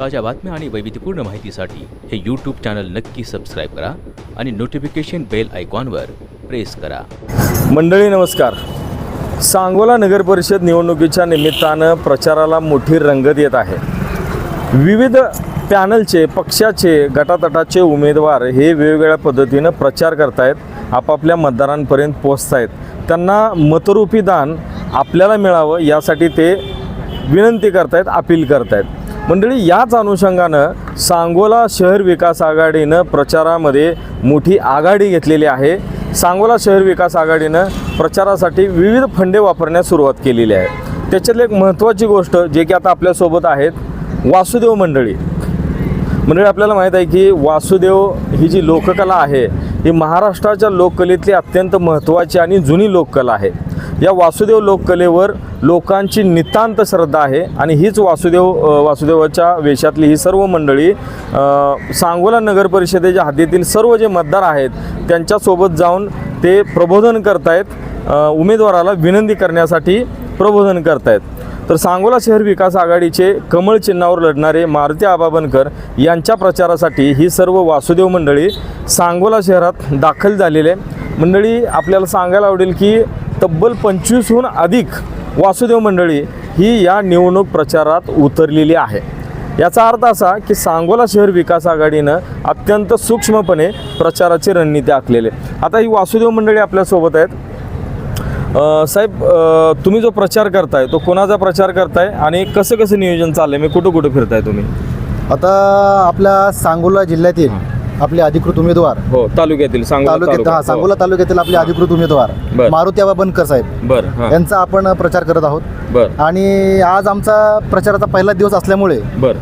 ताज्या बातम्या आणि वैविध्यपूर्ण माहितीसाठी हे यूट्यूब चॅनल नक्की सबस्क्राईब करा आणि नोटिफिकेशन बेल आयकॉनवर प्रेस करा. मंडळी नमस्कार. सांगोला नगर परिषद निवडणुकीच्या निमित्तानं प्रचाराला मोठी रंगत येत आहे. विविध पॅनलचे पक्षाचे गटातटाचे उमेदवार हे वेगवेगळ्या पद्धतीनं प्रचार करतायत आपापल्या मतदारांपर्यंत पोचतायत आहेत त्यांना मतरूपी दान आपल्याला मिळावं यासाठी ते विनंती करतायत अपील करतायत. मंडळी याच अनुषंगानं सांगोला शहर विकास आघाडीनं प्रचारामध्ये मोठी आघाडी घेतलेली आहे. सांगोला शहर विकास आघाडीनं प्रचारासाठी विविध फंडे वापरण्यास सुरुवात केलेली आहे. त्याच्यातली एक महत्त्वाची गोष्ट जे की आता आपल्यासोबत आहेत वासुदेव मंडळी. मंडळी आपल्याला माहीत आहे की वासुदेव ही जी लोककला आहे ही महाराष्ट्राच्या लोककलेतली अत्यंत महत्त्वाची आणि जुनी लोककला आहे. या वासुदेव लोककलेवर लोकांची नितांत श्रद्धा आहे आणि हीच वासुदेव वासुदेवाच्या वेशातली ही सर्व मंडळी सांगोला नगर परिषदेच्या हद्दीतील सर्व जे मतदार आहेत त्यांच्यासोबत जाऊन ते प्रबोधन करतायत उमेदवाराला विनंती करण्यासाठी प्रबोधन करतायत. तर सांगोला शहर विकास आघाडीचे कमळ चिन्हावर लढणारे मारुती आबाबनकर यांच्या प्रचारासाठी ही सर्व वासुदेव मंडळी सांगोला शहरात दाखल झालेले मंडळी आपल्याला सांगायला आवडेल की तब्बल पंचवीसहून अधिक वासुदेव मंडळी ही या निवडणूक प्रचारात उतरलेली आहे. याचा अर्थ असा की सांगोला शहर विकास आघाडीनं अत्यंत सूक्ष्मपणे प्रचाराची रणनीती आखलेली आहे. आता ही वासुदेव मंडळी आपल्यासोबत आहेत. साहेब तुम्ही जो प्रचार करताय तो कोणाचा प्रचार करताय आणि कसं कसं नियोजन चाललंय? मी कुठं कुठं फिरताय तुम्ही? आता आपल्या सांगोला जिल्ह्यातील आपले अधिकृत उमेदवार हो तालुक्यातील सांगोला तालुक्यात तालुका. हा सांगोला तालुक्यातील आपले अधिकृत उमेदवार. मारुती आबा बनकर साहेब हो. बर हां यांचा आपण प्रचार करत आहोत बर आणि आज आमचा प्रचाराचा पहिला दिवस असल्यामुळे बर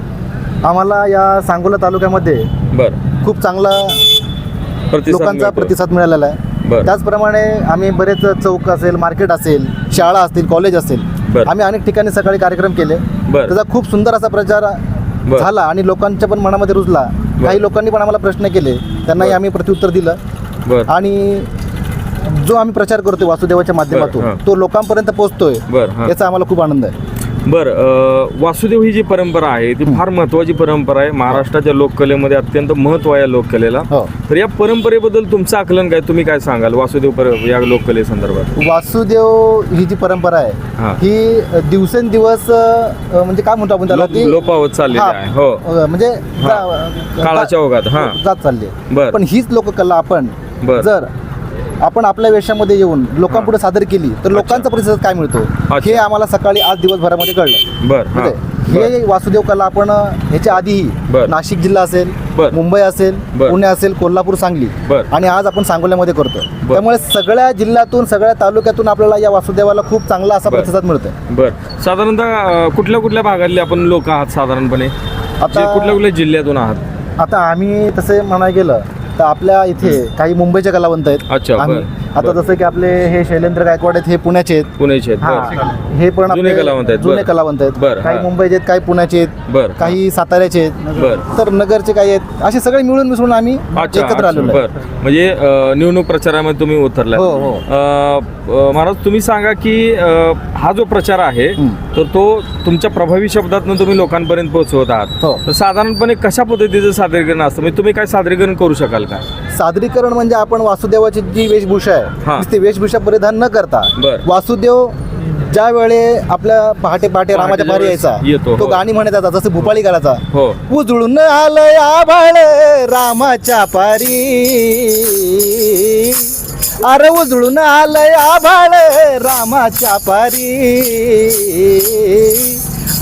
आम्हाला या सांगोला तालुक्यामध्ये बर खूप चांगला लोकांचा. प्रतिसाद मिळालेला बर. आहे त्याचप्रमाणे आम्ही बरेच चौक असेल मार्केट असेल शाळा असतील कॉलेज असेल. आम्ही अनेक ठिकाणी सकाळी कार्यक्रम केले. त्याचा खूप सुंदर असा प्रचार. झाला आणि लोकांच्या पण मनामध्ये रुजला. काही लोकांनी पण आम्हाला प्रश्न केले. त्यांनाही. आम्ही प्रत्युत्तर दिलं. आणि जो आम्ही प्रचार करतोय वासुदेवाच्या. माध्यमातून तो लोकांपर्यंत पोहोचतोय याचा आम्हाला खूप आनंद आहे. बर वासुदेव ही जी परंपरा आहे ती फार महत्वाची परंपरा आहे. महाराष्ट्राच्या लोककलेमध्ये अत्यंत महत्त्व आहे या लोककलेला. हो. तर या परंपरेबद्दल तुमचं आकलन काय? तुम्ही काय सांगाल वासुदेव पर या लोककले संदर्भात? वासुदेव ही जी परंपरा. आहे ही. दिवसेंदिवस म्हणजे काय म्हणतो आपण त्याला? लोपावत चाललेली हा, आहे. हो. म्हणजे काळाच्या ओघात हां. जात चालली. पण हीच लोककला आपण बर. जर आपण आपल्या वेशामध्ये येऊन लोकांपुढे सादर केली तर लोकांचा प्रतिसाद काय मिळतो. हे आम्हाला सकाळी आज दिवसभरामध्ये कळलं बर हां वासुदेव कला आपण ह्याच्या आधीही. नाशिक जिल्हा असेल. मुंबई असेल. पुणे असेल कोल्हापूर सांगली. आणि आज आपण सांगोल्यामध्ये करतो. त्यामुळे सगळ्या जिल्ह्यातून सगळ्या तालुक्यातून आपल्याला या वासुदेवाला खूप चांगला असा. प्रतिसाद मिळतोय बर साधारणतः कुठल्या कुठल्या भागातले आपण लोक आहात साधारणपणे आता- कुठल्या कुठल्या जिल्ह्यातून आहात आता आम्ही तसे म्हणायला गेलं तर आपल्या इथे काही मुंबईचे कलावंत आहेत अच्छा, आम्ही- बर. आता बर. जसं की आपले हे शैलेंद्र गायकवाड आहेत हे पुण्याचे आहेत पुण्याचे आहेत हा बर. हे पण जुने आपले कलावंत आहेत, जुने बर. कलावंत आहेत बर, काही हा. मुंबईचे आहेत काही पुण्याचे आहेत बर काही साताऱ्याचे आहेत बर. तर नगरचे काही आहेत असे सगळे मिळून मिसळून आम्ही अच्छा एकत्र अच्छा, आलेलो बर आहे म्हणजे अ, निवडणूक प्रचारामध्ये तुम्ही उतरला हो, हो. महाराज तुम्ही सांगा की अ, हा जो प्रचार आहे हं. तर तो तुमच्या प्रभावी शब्दातून तुम्ही लोकांपर्यंत पोहोचवत आहात हो. तर साधारणपणे कशा पद्धतीचं सादरीकरण असतं म्हणजे तुम्ही काय सादरीकरण करू शकाल का सादरीकरण म्हणजे आपण वासुदेवाची जी वेशभूषा हा. आहे ती वेशभूषा परिधान न करता बर. वासुदेव ज्या वेळे आपल्या पहाटे पहाटे रामाच्या पारी वेळेस यायचा येतो, तो हो. गाणी म्हणत यायचा जसं भूपाळी गाण्याचा हो उजळून आलंय आभाळ रामाच्या पारी अरे उजळून आलंय आभाळ रामाच्या पारी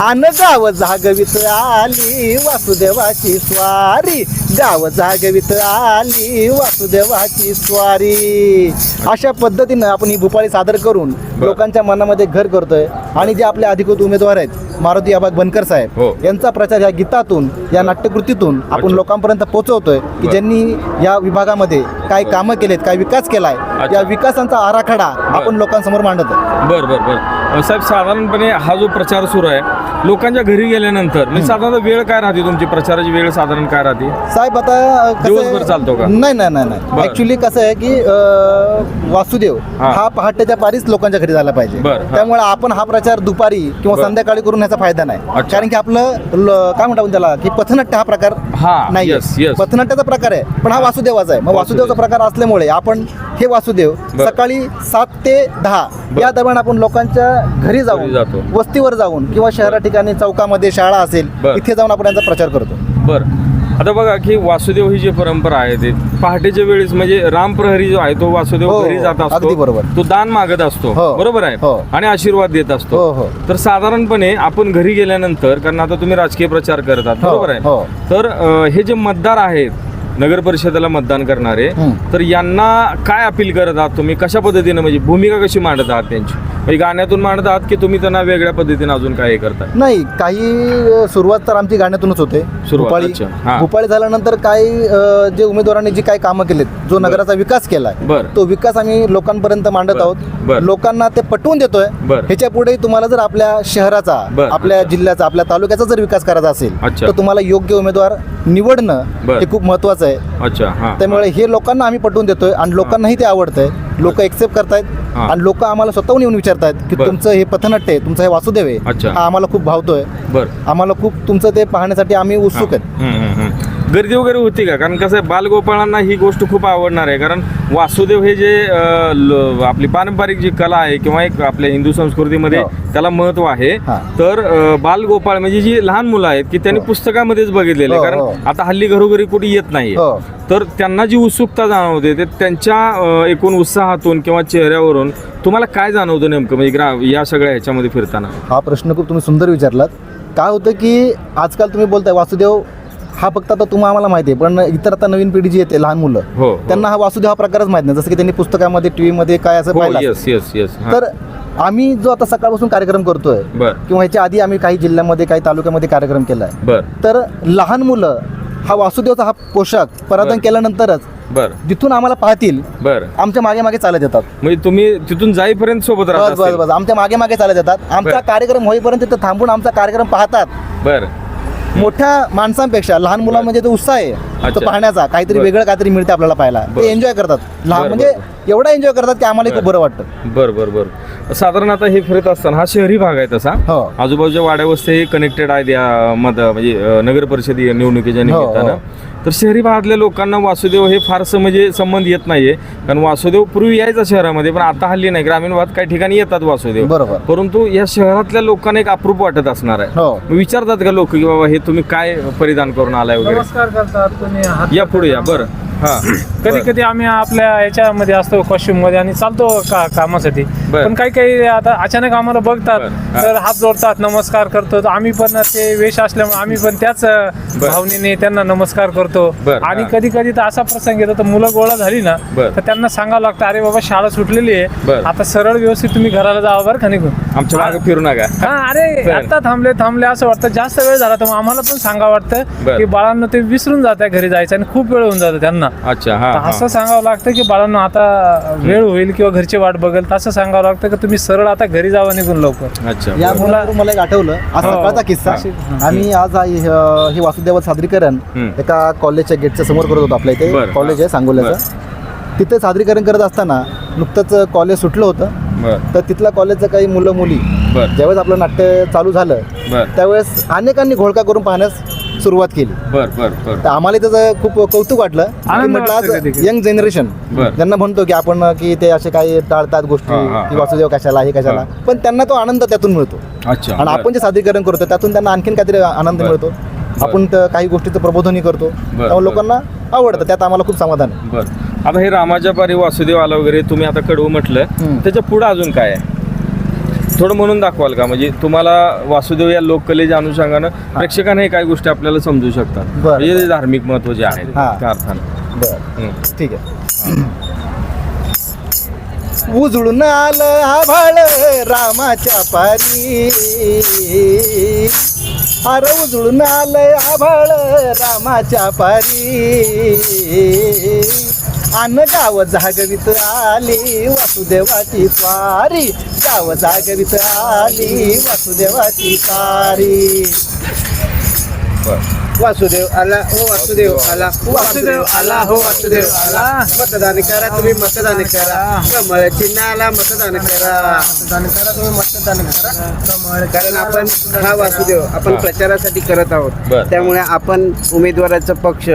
आन गाव जागवित आली वासुदेवाची स्वारी गाव जागवित आली वासुदेवाची स्वारी अशा पद्धतीनं आपण ही भूपाळी सादर करून लोकांच्या मनामध्ये घर करतोय आणि जे आपले अधिकृत उमेदवार आहेत मारुती आबाग बनकर हो. साहेब यांचा प्रचार या गीतातून या नाट्यकृतीतून आपण. लोकांपर्यंत पोहोचवतोय की. ज्यांनी या विभागामध्ये काय कामं केलेत काय विकास केलाय. या विकासांचा आराखडा आपण लोकांसमोर मांडत आहे बर बर बर साहेब साधारणपणे हा जो प्रचार सुरू आहे लोकांच्या घरी गेल्यानंतर म्हणजे साधारण वेळ काय राहते तुमची प्रचाराची वेळ साधारण काय राहते साहेब आता कसं आहे- दिवसभर चालतो का? नाही नाही नाही नाही बरं. ऍक्च्युली कसं आहे की अं, वासुदेव हा. हा पहाटेच्या पारीच लोकांच्या घरी झाला पाहिजे बरं, हा. त्यामुळे आपण हा प्रचार दुपारी किंवा बरं. संध्याकाळी करून ह्याचा फायदा नाही अच्छा. कारण की आपलं ल- काय म्हणतो आपण त्याला की पथनाट्य हा प्रकार हा, नाही yes, yes. पथनाट्याचा प्रकार आहे पण हा वासुदेवाचा आहे मग वासुदेवचा प्रकार असल्यामुळे आपण हे वासुदेव बरं. सकाळी सात ते दहा या दरम्यान आपण लोकांच्या घरी जाऊन जातो. वस्तीवर जाऊन किंवा शहरा ठिकाणी चौकामध्ये शाळा असेल. इथे जाऊन आपण यांचा प्रचार करतो बर आता बघा की वासुदेव ही जी परंपरा आहे ते पहाटेच्या वेळेस म्हणजे राम प्रहरी जो आहे तो वासुदेव हो, घरी हो, जात असतो बरोबर. तो दान मागत असतो हो, बरोबर आहे. आणि आशीर्वाद देत असतो हो, हो. तर साधारणपणे आपण घरी गेल्यानंतर कारण आता तुम्ही राजकीय प्रचार करतात बरोबर आहे. तर हे जे मतदार आहेत नगर परिषदेला मतदान करणारे. तर यांना काय अपील करत आहात तुम्ही? कशा पद्धतीने? म्हणजे भूमिका कशी मांडत आहात त्यांची? म्हणजे गाण्यातून मांडत आहात की तुम्ही त्यांना वेगळ्या पद्धतीने अजून काय हे करताय नाही काही सुरुवात तर आमची गाण्यातूनच होते सुरुवात, भोपाळी अच्छा. हा. भोपाळी झाल्यानंतर काही अ, जे उमेदवारांनी जी काही कामं केलीत जो नगराचा विकास केलाय बरं. तो विकास आम्ही लोकांपर्यंत मांडत. आहोत बरं. लोकांना ते पटवून देतोय बरं. ह्याच्या पुढे तुम्हाला जर आपल्या शहराचा बरं. आपल्या जिल्ह्याचा आपल्या तालुक्याचा जर विकास करायचा असेल अच्छा. तर तुम्हाला योग्य उमेदवार निवडणं बरं. हे खूप महत्वाचं आहे अच्छा हा त्यामुळे हे लोकांना आम्ही पटवून देतोय आणि लोकांनाही ते आवडतंय लोक एक्सेप्ट करतायत हा. आणि लोक आम्हाला स्वतःहून येऊन विचारतायत की बरं. तुमचं हे पथनाट्य आहे तुमचं हे वासुदेव आहे. हा आम्हाला खूप भावतोय बर आम्हाला खूप तुमचं ते पाहण्यासाठी आम्ही उत्सुक आहेत हम्म, हम्म, हम्म. गर्दी वगैरे होती का कारण कसं आहे बालगोपाळांना ही गोष्ट खूप आवडणार आहे कारण वासुदेव हे जे आपली पारंपरिक जी कला आहे किंवा एक आपल्या हिंदू संस्कृतीमध्ये हो. त्याला महत्त्व आहे. तर बालगोपाळ म्हणजे जी लहान मुलं आहेत की त्यांनी हो. पुस्तकामध्येच बघितलेले हो, कारण. आता हल्ली घरोघरी कुठे येत नाही. तर त्यांना जी उत्सुकता जाणवते ते त्यांच्या एकूण उत्साहातून किंवा चेहऱ्यावरून तुम्हाला काय जाणवतं नेमकं म्हणजे या सगळ्या ह्याच्यामध्ये फिरताना हा प्रश्न खूप तुम्ही सुंदर विचारलात काय होतं की आजकाल तुम्ही बोलताय वासुदेव हा फक्त आता तुम्हाला आम्हाला माहिती आहे पण इतर आता नवीन पिढी जी येते लहान मुलं हो, हो. त्यांना हा वासुदेव हा प्रकारच माहीत नाही. जसं की त्यांनी पुस्तकामध्ये टीव्हीमध्ये काय असं हो पाहिलं येस येस येस तर आम्ही जो आता सकाळपासून कार्यक्रम करतोय बर. किंवा ह्याच्या आधी आम्ही काही जिल्ह्यामध्ये काही तालुक्यामध्ये कार्यक्रम केलाय. बर. तर लहान मुलं हा वासुदेवचा हा पोशाख पराधन बरं. केल्यानंतरच बर. जिथून आम्हाला पाहतील बर. आमच्या मागे मागे चालत येतात. म्हणजे तुम्ही तिथून जाईपर्यंत सोबत बस राहत बस बस. आमच्या मागे मागे चालत येतात. आमचा बरं. कार्यक्रम होईपर्यंत तिथं थांबून आमचा कार्यक्रम पाहतात. बर. मोठ्या माणसांपेक्षा लहान मुलांमध्ये जो उत्साह आहे तो. पाहण्याचा काहीतरी. वेगळं काहीतरी मिळते आपल्याला पाहायला. ते एन्जॉय करतात लहान म्हणजे एवढा एन्जॉय करतात की आम्हाला खूप बरं. वाटतं बर बर बर साधारण आता हे फिरत असताना हा शहरी भाग आहे तसा हो. आजूबाजूच्या वाड्या वस्ती कनेक्टेड आहेत या मत म्हणजे नगर परिषद निवडणुकीच्या हो, निमित्तानं तर शहरी भागातल्या लोकांना वासुदेव हे फारसं म्हणजे संबंध येत नाहीये. कारण वासुदेव पूर्वी यायचा शहरामध्ये पण आता हल्ली नाही. ग्रामीण भागात काही ठिकाणी येतात वासुदेव. बरोबर. परंतु या शहरातल्या लोकांना एक अप्रूप वाटत असणार आहे. हो. विचारतात का लोक की बाबा हे तुम्ही काय परिधान करून आलाय वगैरे? या पुढे या बरं. हा. कधी कधी आम्ही आपल्या याच्यामध्ये असतो कॉस्ट्युममध्ये आणि चालतो का कामासाठी. बर. पण काही काही आता अचानक आम्हाला बघतात बर. हा. तर हात जोडतात नमस्कार करतो तर आम्ही पण ते वेश असल्यामुळे आम्ही पण त्याच अ, बर. भावनेने त्यांना नमस्कार करतो बर. आणि हा. कधी कधी तर असा प्रसंग येतो तर मुलं गोळा झाली ना बर. तर त्यांना सांगावं लागतं अरे बाबा शाळा सुटलेली बर. आहे आता सरळ व्यवस्थित तुम्ही घराला जावा बरं का निघून आमच्या मागे फिरू नका हा अरे बर. आता थांबले थांबले असं वाटतं जास्त वेळ झाला तर मग आम्हाला पण सांगावं बर. वाटतं की बाळांना ते विसरून जात घरी जायचं आणि खूप वेळ होऊन जातो त्यांना अच्छा हा तर हा. असं सांगावं लागतं की बाळांनो आता वेळ होईल किंवा घरची वाट बघेल तसं सांगावं लागतं की तुम्ही सरळ आता घरी जावा निघून लवकर अच्छा या. मुलावरून मला एक आठवलं आज हो. सकाळचा किस्सा आम्ही आज हा- हे हे वासुदेव सादरीकरण हम्म. एका कॉलेजच्या गेटच्या समोर करत होतो आपल्या इथे बरं. कॉलेज आहे सांगोल्याचं तिथे सादरीकरण करत असताना नुकतंच कॉलेज सुटलं होतं तर तिथल्या कॉलेजचं काही मुलं मुली बरं ज्यावेळेस आपलं नाट्य चालू झालं बरं त्यावेळेस अनेकांनी घोळका करून पाहण्यास सुरुवात केली बर बर बर तर आम्हाला त्याचं खूप कौतुक वाटलं म्हटलं आज. यंग जनरेशन बरं. ज्यांना म्हणतो की आपण की ते असे काही टाळतात गोष्टी की. वासुदेव कशाला हे कशाला. पण त्यांना तो आनंद त्यातून मिळतो अच्छा आणि आपण जे सादरीकरण करतो त्यातून त्यांना आणखीन काहीतरी आनंद. मिळतो आपण काही गोष्टीचं प्रबोधनही करतो. त्यामुळे. लोकांना आवडतं. त्यात आम्हाला खूप समाधान आहे. बर. आता हे रामाच्या पारी वासुदेव आला वगैरे तुम्ही आता कडवं म्हटलं. हम्म. त्याच्या पुढं अजून काय आहे? थोडं म्हणून दाखवाल का? म्हणजे तुम्हाला वासुदेव या लोककलेच्या अनुषंगानं प्रेक्षकांना हे काही गोष्टी आपल्याला समजू शकतात. बरं. म्हणजे धार्मिक महत्त्व जे आहे हा. त्या अर्थानं. बरं. हम्म. ठीक आहे. उजळून आलं आभाळ रामाच्या पारी. अरे उजळून आलंय आभाळ रामाच्या पारी. अन गाव जागवित आली वासुदेवाची पारी गाव जागवित आली वासुदेवाची पारी वासुदेव आला हो वासुदेव आला. वासुदेव आला हो वासुदेव आला. मतदान करा तुम्ही मतदान करा. कमळ चिन्हाला मतदान करा. मतदान करा तुम्ही मतदान करा. कमळ कारण आपण हा वासुदेव आपण प्रचारासाठी करत आहोत. त्यामुळे आपण उमेदवाराचं पक्ष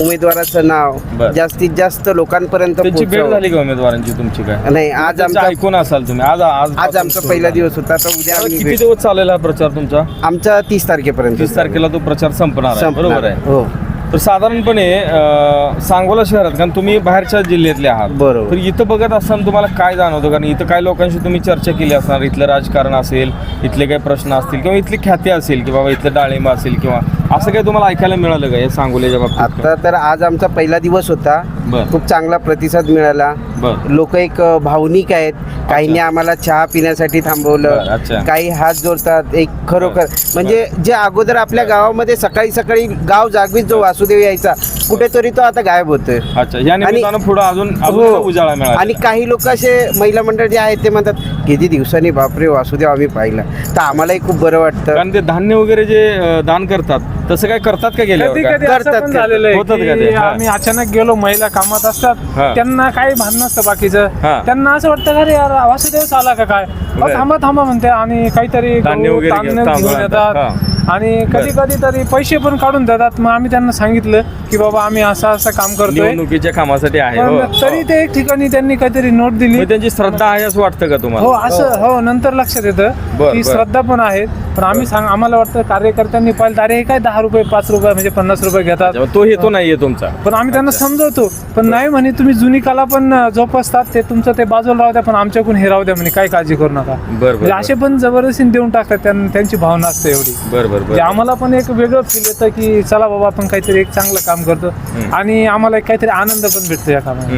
उमेदवाराचं नाव. जास्तीत जास्त लोकांपर्यंत भेट. झाली का उमेदवारांची तुमची काय? नाही आज आमचा ऐकून असाल तुम्ही. आज आज आमचा पहिला दिवस होता तर उद्या किती दिवस चालेल हा प्रचार तुमचा? आमचा तीस तारखेपर्यंत. तीस तारखेला तो प्रचार संपणार. बरोबर आहे. हो. तर साधारणपणे अं, सांगोला शहरात कारण तुम्ही बाहेरच्या जिल्ह्यातले आहात. बरोबर. तर इथं बघत असताना तुम्हाला काय जाणवतं? कारण इथं काय लोकांशी तुम्ही चर्चा केली असणार इथलं राजकारण असेल इथले काही प्रश्न असतील किंवा इथली ख्याती असेल की बाबा इथलं डाळिंब असेल किंवा असं काही तुम्हाला ऐकायला मिळालं का हे सांगोल्याच्या बाबतीत? आता तर आज आमचा पहिला दिवस होता. बरं. खूप चांगला प्रतिसाद मिळाला. बरं. लोक एक अ, भावनिक आहेत. काहींनी आम्हाला चहा पिण्यासाठी बरं, थांबवलं अच्छा. काही हात जोडतात. एक खरोखर. म्हणजे जे अगोदर आपल्या गावामध्ये सकाळी सकाळी गाव जागवीत जो वासुदेव यायचा कुठेतरी तो आता गायब होतोय अच्छा या निमित्तानं पुढे अजून अजून हो. उजाळा मिळाला आणि काही लोक असे महिला मंडळ जे आहेत ते म्हणतात किती दिवसांनी बापरे वासुदेव आम्ही पाहिला तर आम्हालाही खूप बरं वाटतं कारण ते धान्य वगैरे जे दान करतात तसं काय करतात का कधी? कधी असं करतात, पण करतात. झालेलं होतात का आहे ते? की हा. आम्ही अचानक गेलो महिला कामात हा. असतात त्यांना काही भान नसतं हा. बाकीचं त्यांना असं वाटतं का रे यार वासुदेव आला का काय अहो, बरं. थांबा थांबा म्हणते आणि काहीतरी धान्य गहू, वगैरे धान्य घेऊन घेऊन तांदूळ येतात आणतात. आणि कधी कधी तरी पैसे पण काढून देतात. मग आम्ही त्यांना सांगितलं की बाबा आम्ही असं असं काम करतोय. निवडणुकीच्या कामासाठी आहे पण हो. तरी ते एक ठिकाणी त्यांनी काहीतरी नोट दिली. मग त्यांची श्रद्धा आहे असं वाटतं का हो तुम्हाला असं हो. नंतर लक्षात येतं बर, की बर. श्रद्धा पण आहेत पण आम्ही सांग आम्हाला वाटतं कार्यकर्त्यांनी पाहिलं अरे हे काय दहा रुपये पाच रुपये म्हणजे पन्नास रुपये घेतात? जेव्हा तो हेतू नाहीये तुमचा. पण आम्ही त्यांना समजवतो. पण नाही म्हणे तुम्ही जुनी कला पण अं, जोपासतात ते तुमचं ते बाजूला राहू द्या पण आमच्याकडून हे राहू द्या म्हणे काय काळजी करू नका. बर म्हणजे असे पण जबरदस्तीने देऊन टाकतात त्यां- त्यांची भावना असते एवढी. बर. बर म्हणजे बर आम्हाला पण एक वेगळं फील येतं की चला बाबा आपण काहीतरी एक चांगलं काम करतो. आणि आम्हाला एक काहीतरी आनंद पण भेटतो या कामात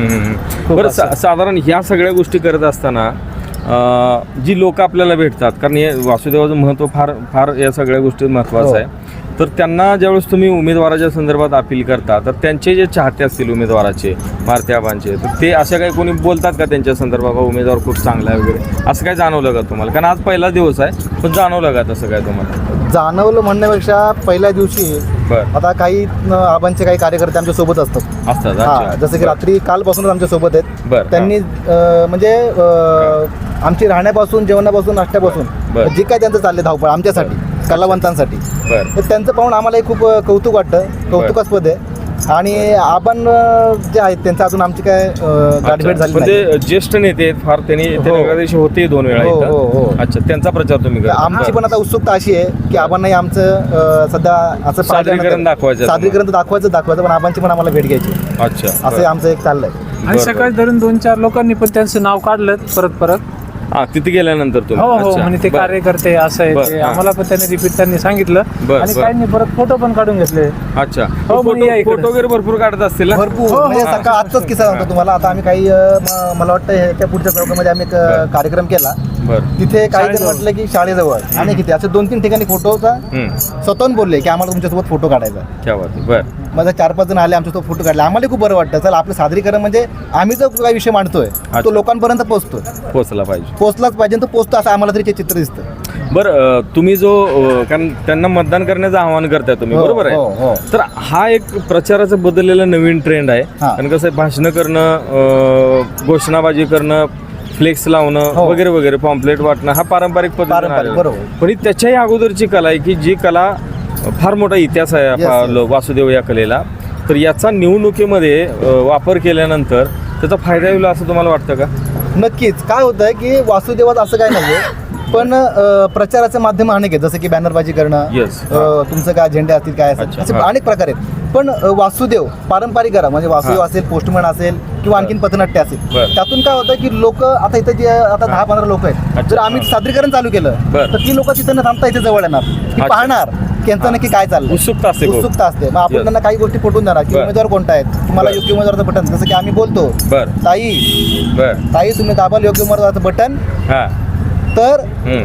बरं. सा- साधारण ह्या सगळ्या गोष्टी करत असताना अं, जी लोक आपल्याला भेटतात कारण हे वासुदेवाचं महत्त्व फार फार या सगळ्या गोष्टी महत्त्वाचं आहे. तर त्यांना ज्यावेळेस तुम्ही उमेदवाराच्या संदर्भात अपील करता तर त्यांचे जे चाहते असतील उमेदवाराचे मारत्याबांचे तर ते अशा काही कोणी बोलतात का त्यांच्या संदर्भात "बा, उमेदवार खूप चांगला आहे वगैरे? असं काय जाणवलं का तुम्हाला? कारण आज पहिला दिवस आहे पण जाणवलं का तसं काय तुम्हाला? जाणवलं म्हणण्यापेक्षा पहिल्या दिवशी बरं. आता काही न, आबांचे काही कार्यकर्ते आमच्यासोबत असतात. असतात हा अच्छा. जसं की रात्री कालपासूनच आमच्यासोबत आहेत. त्यांनी अं, म्हणजे अं, आमची राहण्यापासून जेवणापासून नाश्त्यापासून बरं. जे काय त्यांचं चाललंय धावपळ आमच्यासाठी कलावंतांसाठी. बरं. तर त्यांचं पाहून आम्हालाही खूप अं, कौतुक वाटतं. कौतुकास्पद आहे. आणि आपण अं, जे आहेत त्यांचं अजून आमची काय अं, गाठभेट झाली नाही ते ज्येष्ठ नेते आहेत फार त्यांनी ते हो. नगराध्यक्ष होते दोन वेळा हो. हो, हो. अच्छा त्यांचा प्रचार तुम्ही तर करता. आमची पण आता उत्सुकता अशी आहे की आपण नाही आमचं अं, सध्या असं सादरीकरण पाहिल्यानंतर- दाखवायचं सादरीकरण तर दाखवायचं दाखवायचं पण आबांची पण आम्हाला भेट घ्यायची अच्छा असं बरं. आमचं एक चाललंय आणि बरं, सकाळी धरून दोन चार लोकांनी पण त्यांचं नाव काढलं परत परत हा तिथे गेल्यानंतर तुम्ही हो हो अच्छा. म्हणजे ते बरं. कार्यकर्ते असं आहे ते हा. आम्हाला पण त्यांनी रिपीट त्यांनी सांगितलं बरं, आणि बरं. काहींनी परत फोटो पण काढून घेतले अच्छा हो, फोटो मग या इकडे. फोटो वगैरे भरपूर काढत असतील ना भरपूर हो, हो. म्हणजे सकाळ आजचाच किस्सा सांगतो तुम्हाला आता आम्ही काही अं, म- मला वाटतं ह्याच्या पुढच्या चौकामध्ये आम्ही एक अं, कार्यक्रम केला बरं तिथे काही जण शाळेजवळ. म्हटलं की शाळेजवळ आणि किती असे दोन तीन ठिकाणी फोटोचा हम्म. स्वतःहून बोलले की आम्हाला तुमच्यासोबत फोटो काढायचा क्या बात आहे. बरं माझा चार पाच जण आले आमच्यासोबत फोटो काढले आम्हाला खूप बरं वाटतं चल आपलं सादरीकरण म्हणजे आम्ही जो काही विषय मांडतोय. तो लोकांपर्यंत पोहोचतोय पोचला पाहिजे पोहोचलाच पाहिजे तो पोहोचतो असं आम्हाला तरी ते चित्र दिसतं बरं तुम्ही जो कारण त्यांना मतदान करण्याचं आवाहन करताय तुम्ही हो, बरोबर हो, आहे हो. तर हा एक प्रचाराचा बदललेला नवीन ट्रेंड आहे हा. आणि कसं आहे भाषणं करणं घोषणाबाजी करणं फ्लेक्स लावणं हो. वगैरे वगैरे पॉम्पलेट वाटणं हा पारंपरिक. बरोबर. पण ही त्याच्याही अगोदरची कला आहे की जी कला फार मोठा इतिहास आहे Yes, आपा- yes. लो- वासुदेव या कलेला. तर याचा निवडणुकीमध्ये वापर केल्यानंतर त्याचा फायदा होईल असं तुम्हाला वाटतं का? नक्कीच. काय होतं की वासुदेवात असं काय नाहीये. पण प्रचाराचं माध्यम अनेक आहेत. जसं की बॅनरबाजी करणं तुमचं काय झेंडे असतील काय असेल असे. अनेक प्रकार आहेत. पण वासुदेव पारंपरिक करा. म्हणजे वासुदेव. असेल पोस्टमॅन असेल किंवा आणखीन पथनाट्य असेल. त्यातून काय होतं की लोक आता इथं जे आता दहा पंधरा लोक आहेत. जर आम्ही. सादरीकरण चालू केलं. तर ती लोक तिथं न थांबता इथे जवळ येणार. पाहणार. की यांचं नक्की काय चाललं उत्सुकता असते खूप. उत्सुकता असते. मग आपण Yes. त्यांना काही गोष्टी पटवून देणार. की बरं. उमेदवार कोणता आहे? तुम्हाला बरं. योग्य उमेदवाराचं बटन. जसं की आम्ही बोलतो बर. ताई. बर. ताई तुम्ही दाबाल योग्य उमेदवाराचं बटन. हा. तर हम्म.